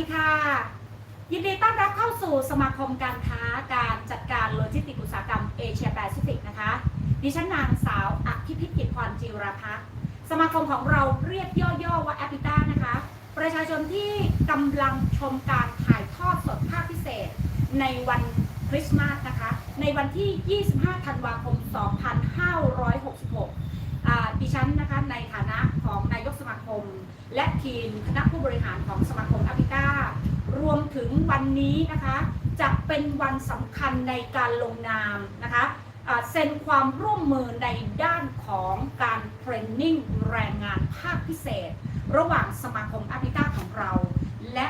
ดีค่ะ ยินดีต้อนรับเข้าสู่สมาคมการค้าการจัดการโลจิสติกส์อุตสาหกรรมเอเชียแปซิฟิกนะคะ ดิฉันนางสาวอภิพิจิตพรจิรพักษ์สมาคมของเราเรียกย่อๆว่าแอปิต้านะคะ ประชาชนที่กำลังชมการถ่ายทอดสดภาคพิเศษ ในวันคริสต์มาสนะคะ ในวันที่ 25 ธันวาคม 2566ดิฉันนะคะในฐานะ คม และทีมคณะผู้บริหารของสมาคมอฟริการวมถึงวันนี้นะคะจะเป็นวันสำคัญในการลงนามนะคะเซ็นความร่วมมือในด้านของการเทรนนิ่งแรงงานภาคพิเศษ ระหว่างสมาคมอฟริกาของเรา และ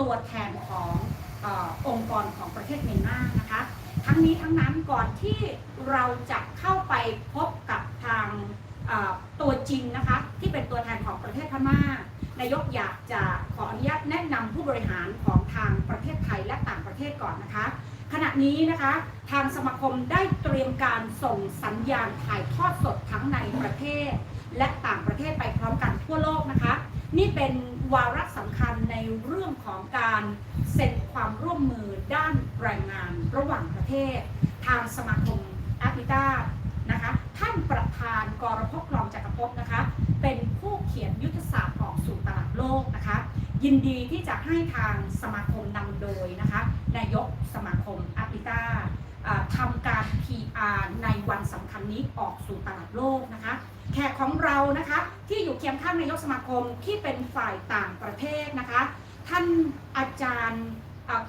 ตัวแทนของอองค์กรของประเทศเมียนมานะคะทั้งนี้ทั้งนั้นก่อนที่เราจะเข้าไปพบกับทาง ตัวจริงนะคะที่เป็นตัวแทนของประเทศพม่า นายกอยากจะขออนุญาตแนะนำผู้บริหารของทางประเทศไทยและต่างประเทศก่อนนะคะ ขณะนี้นะคะทางสมาคมได้เตรียมการส่งสัญญาณถ่ายทอดสดทั้งในประเทศ และต่างประเทศไปพร้อมกันทั่วโลกนะคะ นี่เป็นวาระสำคัญในเรื่องของการเซ็นความร่วมมือด้านแรงงานระหว่างประเทศ ทางสมาคมแอฟริกานะคะ ท่านประธานกรพกรองจักรภพนะคะ เป็นผู้เขียนยุทธศาสตร์ออกสู่ตลาดโลกนะคะ ยินดีที่จะให้ทางสมาคมนำโดยนะคะ นายกสมาคมอฟริกาอ่าทำการ PR ในวันสำคัญนี้ออกสู่ตลาดโลกนะคะ แขกของเรานะคะที่อยู่เคียงข้างนายกสมาคมที่เป็นฝ่ายต่างประเทศนะคะ ท่านอาจารย์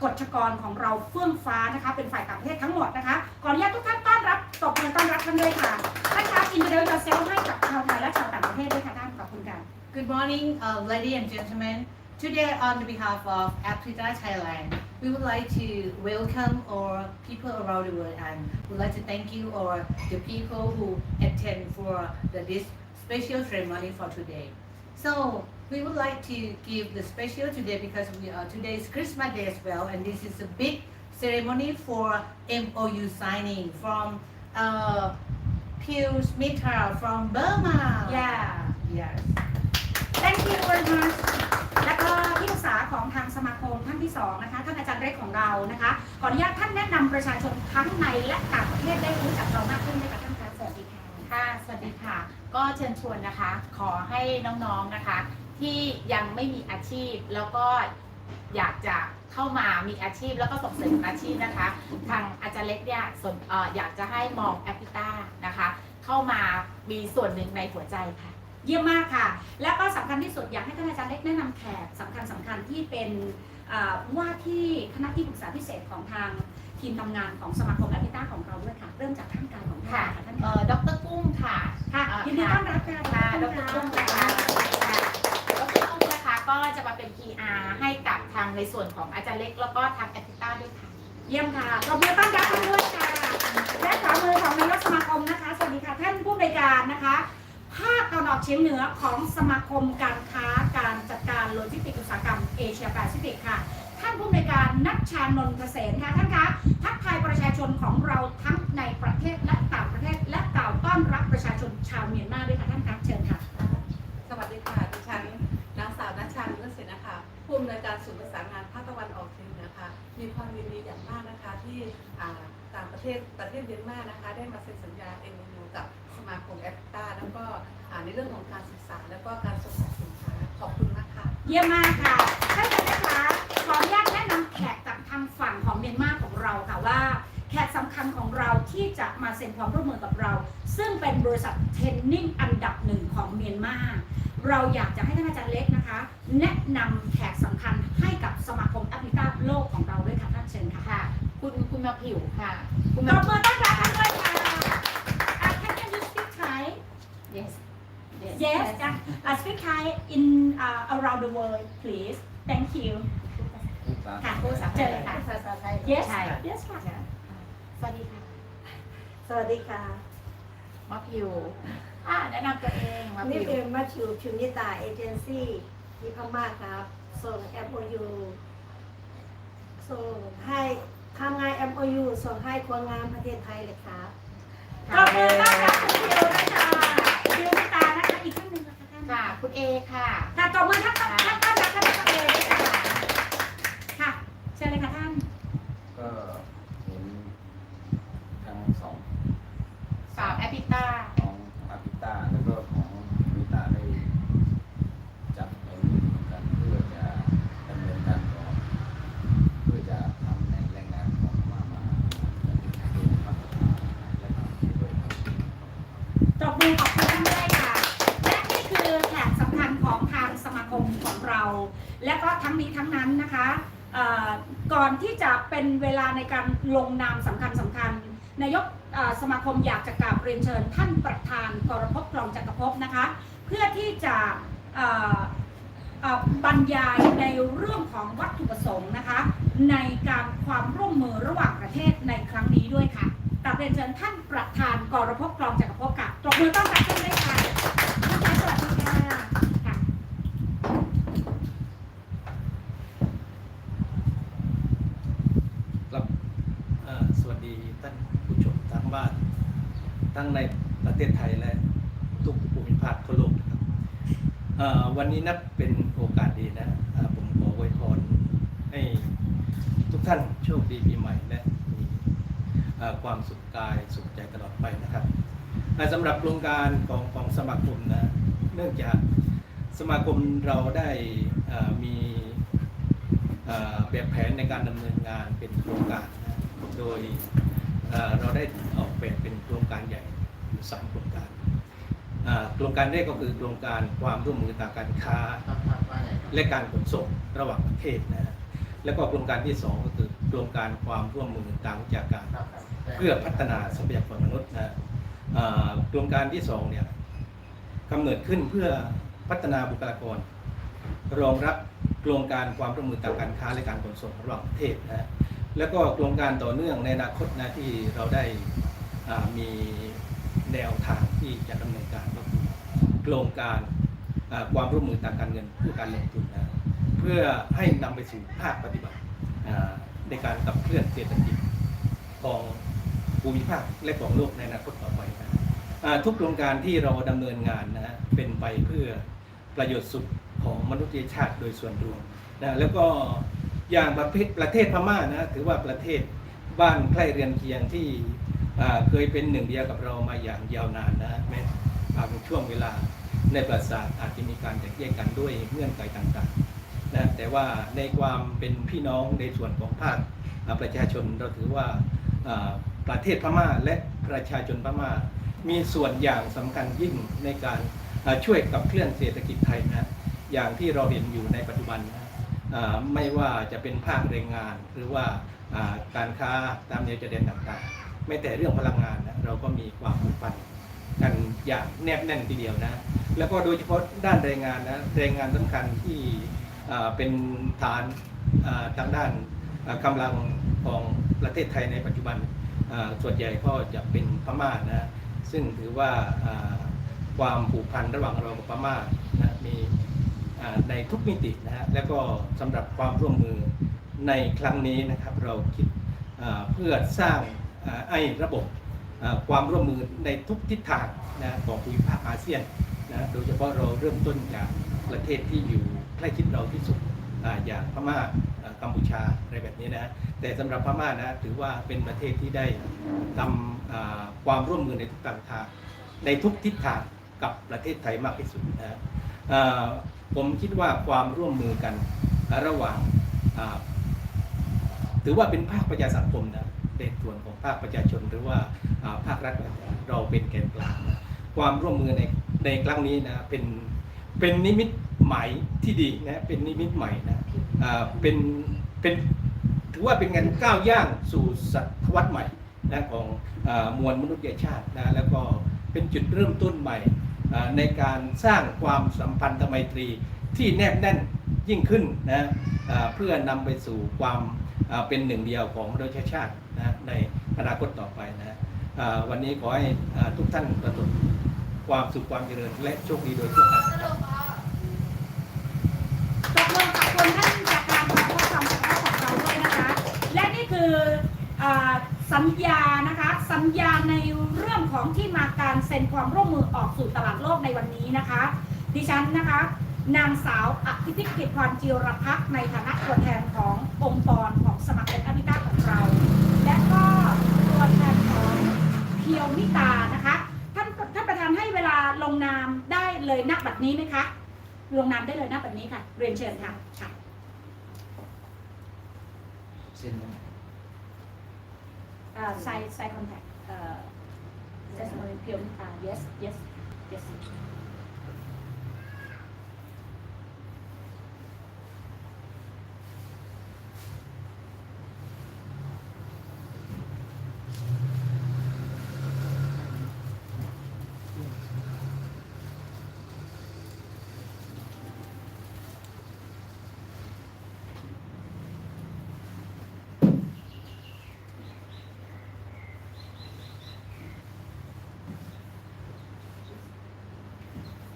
กฎชกรของเราเฟื่องฟ้านะคะ เป็นฝ่ายต่างประเทศทั้งหมดนะคะขออนุญาตทุกท่านต้อนรับ ตบมือต้อนรับท่านด้วยค่ะท่านคะอินเดียร์เซลให้กับชาวไทยและชาวต่างประเทศด้วยค่ะท่านขอบคุณค่ะ Good morning, uh, ladies and gentlemen. Today, on behalf of Africa Thailand, we would like to welcome all people around the world and would like to thank you all the people who attend for the, this special ceremony for today. So we would like to give the special today because we are today is Christmas Day as well, and this is a big ceremony for MOU signing from uh, Pius Mitra from Burma. Yeah. Yes. Thank you very much แล้วก็ที่ปรึกษาของทางสมาคมท่านที่สองนะคะท่านอาจารย์เล็กของเรานะคะขออนุญาตท่านแนะนำประชาชนทั้งในและต่างประเทศได้รู้จักเรามากขึ้นด้วยค่ะท่านคะสวัสดีค่ะ ค่ะ สวัสดีค่ะ ก็เชิญชวนนะคะ ขอให้น้องๆ นะคะ ที่ยังไม่มีอาชีพ แล้วก็อยากจะ เข้ามามีอาชีพแล้วก็ส่งเสริมอาชีพนะคะ ทางอาจารย์เล็กเนี่ยสนเอ่ออยากจะให้มองแอปพิต้านะคะ เข้ามามีส่วนหนึ่งในหัวใจค่ะ เยี่ยมมากค่ะ แล้วก็สำคัญที่สุดอยากให้ท่านอาจารย์เล็กแนะนำแขกสำคัญสำคัญที่เป็นเอ่อว่าที่คณะที่ปรึกษาพิเศษของทางทีมทำงานของสมาคมแอฟริกาของเราด้วยค่ะ เริ่มจากท่านการของท่านค่ะค่ะท่านเอ่อดรกุ้งค่ะ ค่ะเอ่อยินดีต้อนรับค่ะค่ะดดรรกุ้กุ้งงนะนะคะค่ะดร ก็จะมาเป็น PR ให้กับทางในส่วนของอาจารย์เล็ก แล้วก็ทางแอปพิต้าด้วยค่ะ เยี่ยมค่ะขอบมือต้อนรับท่านด้วยค่ะ และขวามือของนายกสมาคมนะคะ สวัสดีค่ะท่านผู้บริการนะคะ ภาคตะวันออกเฉียงเหนือของสมาคมการค้าการจัดการโลจิสติกส์อุตสาหกรรมเอเชียแปซิฟิกค่ะ ท่านผู้บริการนัชชานนท์เกษมค่ะท่านคะทักทายประชาชนของเราทั้งในประเทศและต่างประเทศและกล่าวต้อนรับประชาชนชาวเมียนมาด้วยค่ะ ผู้อำนวยการศูนย์ประสานงานภาคตะวันออกเฉียงเหนือค่ะมีความยินดีอย่างมากนะคะที่ต่างประเทศประเทศเมียนมานะคะ ได้มาเซ็นสัญญา MOU กับสมาคมแอฟริกาแล้วก็ในเรื่องของการศึกษาแล้วก็การส่งออกสินค้าขอบคุณมากค่ะเยี่ยมมากค่ะท่านอาจารย์คะขออนุญาตแนะนำแขกจากทางฝั่งของเมียนมาของเราค่ะว่าแขกสำคัญของเราที่จะมาเซ็นความร่วมมือกับเรา ซึ่งเป็นบริษัทเทรนนิ่งอันดับหนึ่งของเมียนมา เราอยากจะให้ท่านอาจารย์เล็กนะคะ แนะนำแขกสำคัญให้กับสมาคมแอฟริกาโลกของเราด้วยค่ะท่านเชิญค่ะค่ะคุณคุณมาผิวค่ะ คุณตมาบมือต้อนรับท่านด้วยค่ะอะ Can can you speak Thai yes Yes uh, speak Thai in uh, around the world please Thank you ค่ะผู้สับเจอเลยค่ะภาษาไทย Yes ใช่ Yes ค่ะสวัสดีค่ะ สวัสดีค่ะมาผิว อ่าแนะนำตัวเองมานี่ผิวเป็นมัชชูพิวนิตาเอเจนซี่ที่พม่าครับ ส่ง MOU ส่งให้ทำงาน MOU ส่งให้คนงานประเทศไทยเลยครับขอบคุณต้อนรับคุณคิวด้วยค่ะคิวพิตานะคะอีกท่านหนึ่งนะคะท่านค่ะคุณเอค่ะ ค่ะตบมือท่านต้อนรับท่านต้อนรับท่านเอด้วยค่ะ ญเลยค่ะท่าน ก็เห็นทั้งสอง สาวแอปิต้า ของอาพิต้าแล้วก็ของวิตาได้จับไปร่วมกันเพื่อจะดำเนินการต่อเพื่อจะทำในแรงงานของมามาจะเป็นประเทศมาตรฐานและทำที่ด้วยครับ ตบ มือขอบคุณท่านด้วยค่ะ และนี่คือแขกสำคัญของทางสมาคมของเรา และก็ทั้งนี้ทั้งนั้นนะคะก่อนที่จะเป็นเวลาในการลงนามสำคัญสำคัญนายกสมาคมอยากจะกราบเรียนเชิญท่านประธานกรภพครองจักรภพนะคะ เพื่อที่จะบรรยายในเรื่องของวัตถุประสงค์นะคะ ในการความร่วมมือระหว่างประเทศในครั้งนี้ด้วยค่ะกราบเรียนเชิญท่านประธานกรภพครองจักรภพ มือต้อนรับท่นด้วยค่ะท่านคะสวัสดีค่ะค่ะครับเอ่อสวัสดีท่านผู้ชมทางบ้าน ทั้งในประเทศไทยและทุกภูมิภาคทั่วโลกนะครับเอ่อวันนี้นับเป็นโอกาสดีนะอ่าผมขออวยพรให้ทุกท่านโชคดีปีใหม่และมีเอ่อความสุขกายสุขใจตลอดไปนะครับ สำหรับโครงการของของสมาคมนะเนื่องจากสมาคมเราได้เอ่อมีเอ่อแบบแผนในการดำเนินงานเป็นโครงการนะโดยเอ่อเราได้ออกแบบเป็นโครงการใหญ่อยู่สามโครงการอ่าโครงการแรกก็คือโครงการความร่วมมือทางการค้าและการขนส่งระหว่างประเทศนะฮะแล้วก็โครงการที่สองก็คือโครงการความร่วมมือทางวิชาการ เพื่อพัฒนาทรัพยากรมนุษย์นะอ่า โครงการที่สองเนี่ยกำเนิดขึ้นเพื่อพัฒนาบุคลากร รองรับโครงการความร่วมมือทางการค้าและการขนส่งระหว่างประเทศนะแล้วก็โครงการต่อเนื่องในอนาคตนะที่เราได้มีแนวทางที่จะดำเนินการก็คือโครงการความร่วมมือทางการเงินเพื่อการลงทุนนะเพื่อให้นำไปสู่ภาคปฏิบัติในการขับเคลื่อนเศรษฐกิจของภูมิภาคและของโลกในอนาคตต่อไปนะ ทุกโครงการที่เราดำเนินงานนะเป็นไปเพื่อประโยชน์สุขของมนุษยชาติโดยส่วนรวมนะแล้วก็อย่างประเทศประเทศพม่านะถือว่าประเทศบ้านใกล้เรือนเคียงที่เคยเป็นหนึ่งเดียวกับเรามาอย่างยาวนานนะแม้บางช่วงเวลาในประวัติศาสตร์อาจจะมีการแตกแยกกันด้วยเงื่อนไขต่างๆนะแต่ว่าในความเป็นพี่น้องในส่วนของภาคประชาชนเราถือว่าอ่าประเทศพม่าและประชาชนพม่า มีส่วนอย่างสำคัญยิ่งในการช่วยกับเคลื่อนเศรษฐกิจไทยนะอย่างที่เราเห็นอยู่ในปัจจุบันนะไม่ว่าจะเป็นภาคแรงงาน หรือว่าการค้าตามแนวชายแดนต่างๆ ไม่แต่เรื่องพลังงานนะเราก็มีความผูกพันกันอย่างแนบแน่นทีเดียวนะแล้วก็โดยเฉพาะด้านแรงงานนะแรงงานสำคัญที่เป็นฐานทางด้านอ่ากำลังของประเทศไทยในปัจจุบันส่วนใหญ่ก็จะเป็นพม่านะ ซึ่งถือว่าความผูกพันระหว่างเรากับพม่านะมีในทุกมิตินะฮะแล้วก็สำหรับความร่วมมือในครั้งนี้นะครับเราคิดเพื่อสร้างไอ้ระบบความร่วมมือในทุกทิศทางนะของภูมิภาคอาเซียนนะโดยเฉพาะเราเริ่มต้นจากประเทศที่อยู่ใกล้ชิดเราที่สุดออย่างพม่า กัมพูชาอะไรแบบนี้นะแต่สำหรับพม่านะถือว่าเป็นประเทศที่ได้ทำอ่าความร่วมมือในทุกทางทางในทุกทิศทางกับประเทศไทยมากที่สุดนะผมคิดว่าความร่วมมือกันระหว่างถือว่าเป็นภาคประชาสังคมนะในส่วนของภาคประชาชนหรือว่าภาครัฐเราเป็นแกนกลางนะความร่วมมือในในครั้งนี้นะเป็นเป็นนิมิตหมายที่ดีนะเป็นนิมิตใหม่นะ เป็นเป็นถือว่าเป็นการก้าวย่างสู่ศตวรรษใหม่นะของอมวลมนุษยชาตินะแล้วก็เป็นจุดเริ่มต้นใหม่ในการสร้างความสัมพันธไมตรีที่แนบแน่นยิ่งขึ้นนะเพื่อนำไปสู่ความเป็นหนึ่งเดียวของมนุษยชาตินะในอนาคตต่อไปนะวันนี้ขอให้ทุกท่านประสบความสุขความเจริญและโชคดีโดยทั่วกัน คืออสัญญานะคะสัญญาในเรื่องของที่มาการเซ็นความร่วมมือออกสู่ตลาดโลกในวันนี้นะคะ ดิฉันนะคะนางสาวอภิธิกิจพรจิรพักในฐานะตัวแทนขององค์กรของสมาคมอฟริกาของเรา และก็ตัวแทนของเพียวมิตานะคะท่านท่านประธานให้เวลาลงนามได้เลยณบัดนี้ไหมคะลงนามได้เลยณบัดนี้ค่ะ เรียนเชิญค่ะค่ะเส้นไซไซคอน แทคเอ่อเจสมอลเพียวมิตา yes yes yes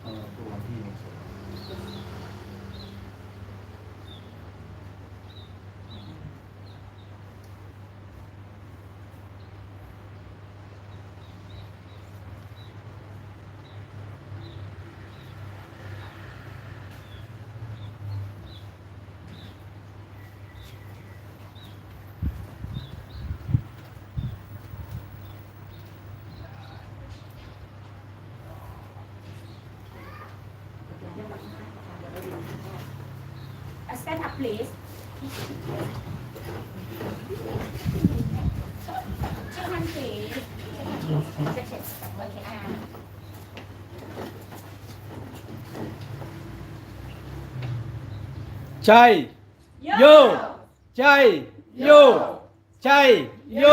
เอ่อตัวที่เหมาะสม Uh, stand up please ชื่อมันสีเช็คเช็คโอเคอ่าใจโยใจโยใจโย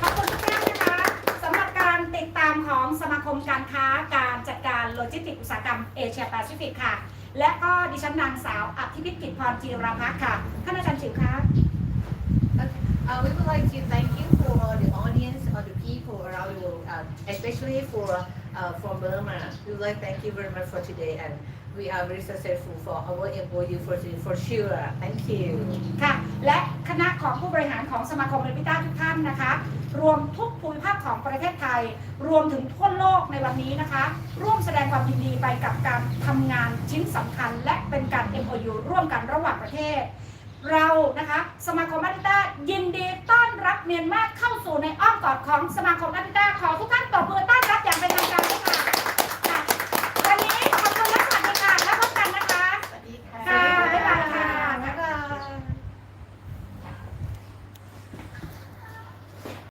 ขอบคุณทุกท่านนะคะสำหรับการติดตามของสมาคมการค้าการจัดการโลจิสติกส์อุตสาหกรรมเอเชียแปซิฟิกค่ะ และก็ดิฉันนางสาวอภิพิกิจพรจีรพักษ์ค่ะท่านอาจารย์จิ๋วคะ Okay. Uh, we would like to thank you for the audience or the people around the world, uh, especially for uh, from Burma. We would like to thank you very much for today, and we are very successful for our MOU for today, for sure. Thank you. ค่ะ และคณะของผู้บริหารของสมาคมเรปิต้าทุกท่านนะคะ รวมทุกภูมิภาคของประเทศไทย รวมถึงทั่วโลกในวันนี้นะคะ ร่วมแสดงความยินดีไปกับการทำงานชิ้นสำคัญ และเป็นการ MOU ร่วมกันระหว่างประเทศ เรานะคะสมาคมอาริต้ายินดีต้อนรับเมียนมาเข้าสู่ในอ้อมกอดของสมาคมอาริต้าขอทุกท่านตบมือต้อน